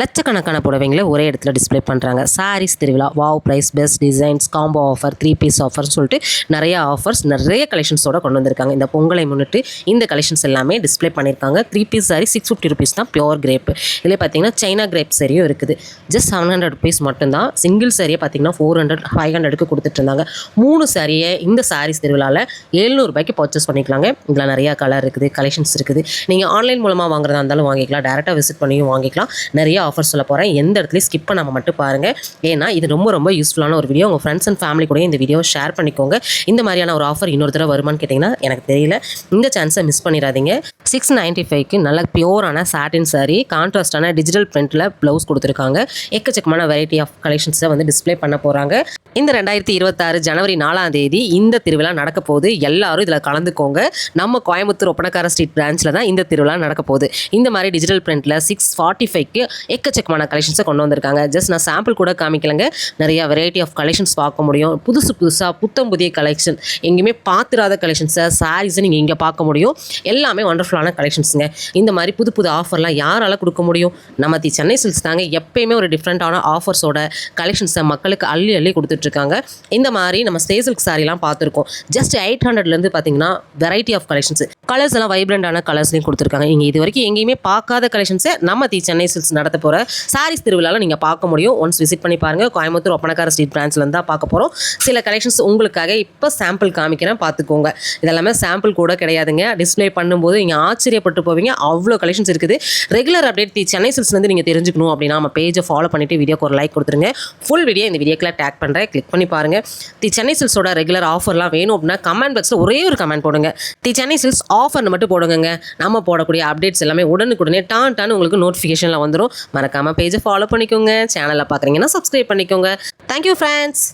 லட்சக்கணக்கான புடவைங்களை ஒரே இடத்துல டிஸ்பிளே பண்ணுறாங்க சாரீஸ் திருவிழா wow price best designs combo offer three piece ஆஃபர்னு சொல்லிட்டு நிறைய ஆஃபர்ஸ் நிறைய கலெக்ஷன்ஸோட கொண்டு வந்திருக்காங்க. இந்த பொங்கலை முன்னிட்டு இந்த கலெக்ஷன்ஸ் எல்லாமே டிஸ்ப்ளே பண்ணியிருக்காங்க. Three piece sari six fifty rupees தான் பியோர் கிரேப் இதில் பார்த்தீங்கன்னா சைனா கிரேப் சரியும் இருக்குது. ஜஸ்ட் செவன் ஹண்ட்ரட் ருபீஸ் மட்டும்தான். சிங்கிள் சாரியை பார்த்தீங்கன்னா ஃபோர் ஹண்ட்ரட் ஃபைவ் ஹண்ட்ரடுக்கு கொடுத்துட்டு இருந்தாங்க. மூணு சாரியை இந்த சாரீஸ் திருவிழாவில் எழுநூறுபாய்க்கு பர்ச்சேஸ் பண்ணிக்கலாங்க. இதில் நிறையா கலர் இருக்குது கலெக்ஷன்ஸ் இருக்குது. நீங்கள் ஆன்லைன் மூலமாக வாங்குறதா இருந்தாலும் வாங்கிக்கலாம். டேரெக்டாக விசிட் பண்ணியும் வாங்கிக்கலாம். நிறையா ஆஃபர் சொல்ல போகிறேன் எந்த இடத்துலையும் ஸ்கிப் பண்ணாமல் மட்டும் பாருங்கள் ஏன்னா இது ரொம்ப ரொம்ப யூஸ்ஃபுல்லான ஒரு வீடியோ உங்கள் ஃப்ரெண்ட்ஸ் அண்ட் ஃபேமிலி கூட இந்த வீடியோ ஷேர் பண்ணிக்கோங்க. இந்த மாதிரியான ஒரு ஆஃபர் இன்னொரு தடவை வருமான்னு கேட்டிங்கன்னா எனக்கு தெரியல. இந்த சான்ஸை மிஸ் பண்ணிடாதீங்க. சிக்ஸ் நைன்ட்டி ஃபைவ்க்கு நல்ல பியூரான சாட்டின் சாரி கான்ட்ராஸ்டான டிஜிட்டல் பிரிண்ட்டில் ப்ளவுஸ் கொடுத்துருக்காங்க. எக்கச்சக்கமான வெரைட்டி ஆஃப் கலெக்ஷன்ஸை வந்து டிஸ்ப்ளே பண்ண போகிறாங்க இந்த ரெண்டாயிரத்தி இருபத்தாறு ஜனவரி நாலாம் தேதி இந்த திருவிழா நடக்க போகுது. எல்லாரும் இதில் கலந்துக்கோங்க. நம்ம கோயம்புத்தூர் ஒப்பனக்கார ஸ்ட்ரீட் பிரான்ச்சில் தான் இந்த திருவிழா நடக்க போகுது. இந்த மாதிரி டிஜிட்டல் பிரிண்ட்டில் சிக்ஸ் ஃபார்ட்டி ஃபைவ்க்கு எக்கச்சக்கமான கலெக்ஷன்ஸை கொண்டு வந்திருக்காங்க. ஜஸ்ட் நான் சாம்பிள் கூட காமிக்கலங்க. நிறைய வெரைட்டி ஆஃப் கலெக்ஷன்ஸ் பார்க்க முடியும். புதுசு புதுசாக புத்தம் புதிய கலெக்ஷன் எங்கேயுமே பார்த்துடாத கலெக்ஷன்ஸை சாரீஸை நீங்கள் இங்கே பார்க்க முடியும். எல்லாமே ஒண்டர்ஃபுல்லான கலெக்ஷன்ஸுங்க இந்த மாதிரி புது புது ஆஃபர்லாம் யாரால் கொடுக்க முடியும்? நம்ம தி சென்னை சில்ஸ் தாங்க எப்பயுமே ஒரு டிஃப்ரெண்ட்டான ஆஃபர்ஸோட கலெக்ஷன்ஸை மக்களுக்கு அள்ளி அள்ளி கொடுத்துட்டு கொடுத்துட்ருக்காங்க இந்த மாதிரி நம்ம ஸ்டே சில்க் சாரிலாம் பார்த்துருக்கோம். ஜஸ்ட் எயிட் ஹண்ட்ரட்லேருந்து பார்த்தீங்கன்னா வெரைட்டி ஆஃப் கலெக்ஷன்ஸ் கலர்ஸ் எல்லாம் வைப்ரண்டான கலர்ஸ்லையும் கொடுத்துருக்காங்க. நீங்கள் இது வரைக்கும் எங்கேயுமே பார்க்காத கலெக்ஷன்ஸை நம்ம தி சென்னை சில்ஸ் நடத்த போகிற சாரீஸ் திருவிழாவில் நீங்கள் பார்க்க முடியும். ஒன்ஸ் விசிட் பண்ணி பாருங்கள் கோயம்புத்தூர் ஒப்பனக்கார ஸ்ட்ரீட் பிரான்ச்ல தான் பார்க்க போகிறோம் சில கலெக்ஷன்ஸ் உங்களுக்காக இப்போ சாம்பிள் காமிக்கிறேன். பார்த்துக்கோங்க. இதெல்லாமே சாம்பிள் கூட கிடையாதுங்க. டிஸ்ப்ளே பண்ணும்போது நீங்கள் ஆச்சரியப்பட்டு போவீங்க. அவ்வளோ கலெக்ஷன்ஸ் இருக்குது. ரெகுலர் அப்டேட் தி சென்னை சில்ஸ்லேருந்து நீங்கள் தெரிஞ்சுக்கணும் அப்படின்னா நம்ம பேஜை ஃபாலோ பண்ணிவிட்டு வீடியோக்கு ஒரு லைக் கொடுத்துருங்க. ஃபுல் வீடியோ இந்த வீடியோக்கில் டேக் பண்ணுறேன் கிளிக் பண்ணி பாருங்கள் தி சென்னை சில்ஸோட ரெகுலர் ஆஃபர்லாம் வேணும் அப்படின்னா கமெண்ட் பாக்ஸில் ஒரே ஒரு கமெண்ட் போடுங்க. தி சென்னை சில்ஸ் ஆஃபர்னு மட்டும் போடுங்க நம்ம போடக்கூடிய அப்டேட்ஸ் எல்லாமே உடனுக்குடனே டான் டான் உங்களுக்கு நோட்டிஃபிகேஷனில் வந்துடும் மறக்காமல் பேஜை ஃபாலோ பண்ணிக்கோங்க. சேனலில் பார்க்குறீங்கன்னா சப்ஸ்கிரைப் பண்ணிக்கோங்க. Thank you friends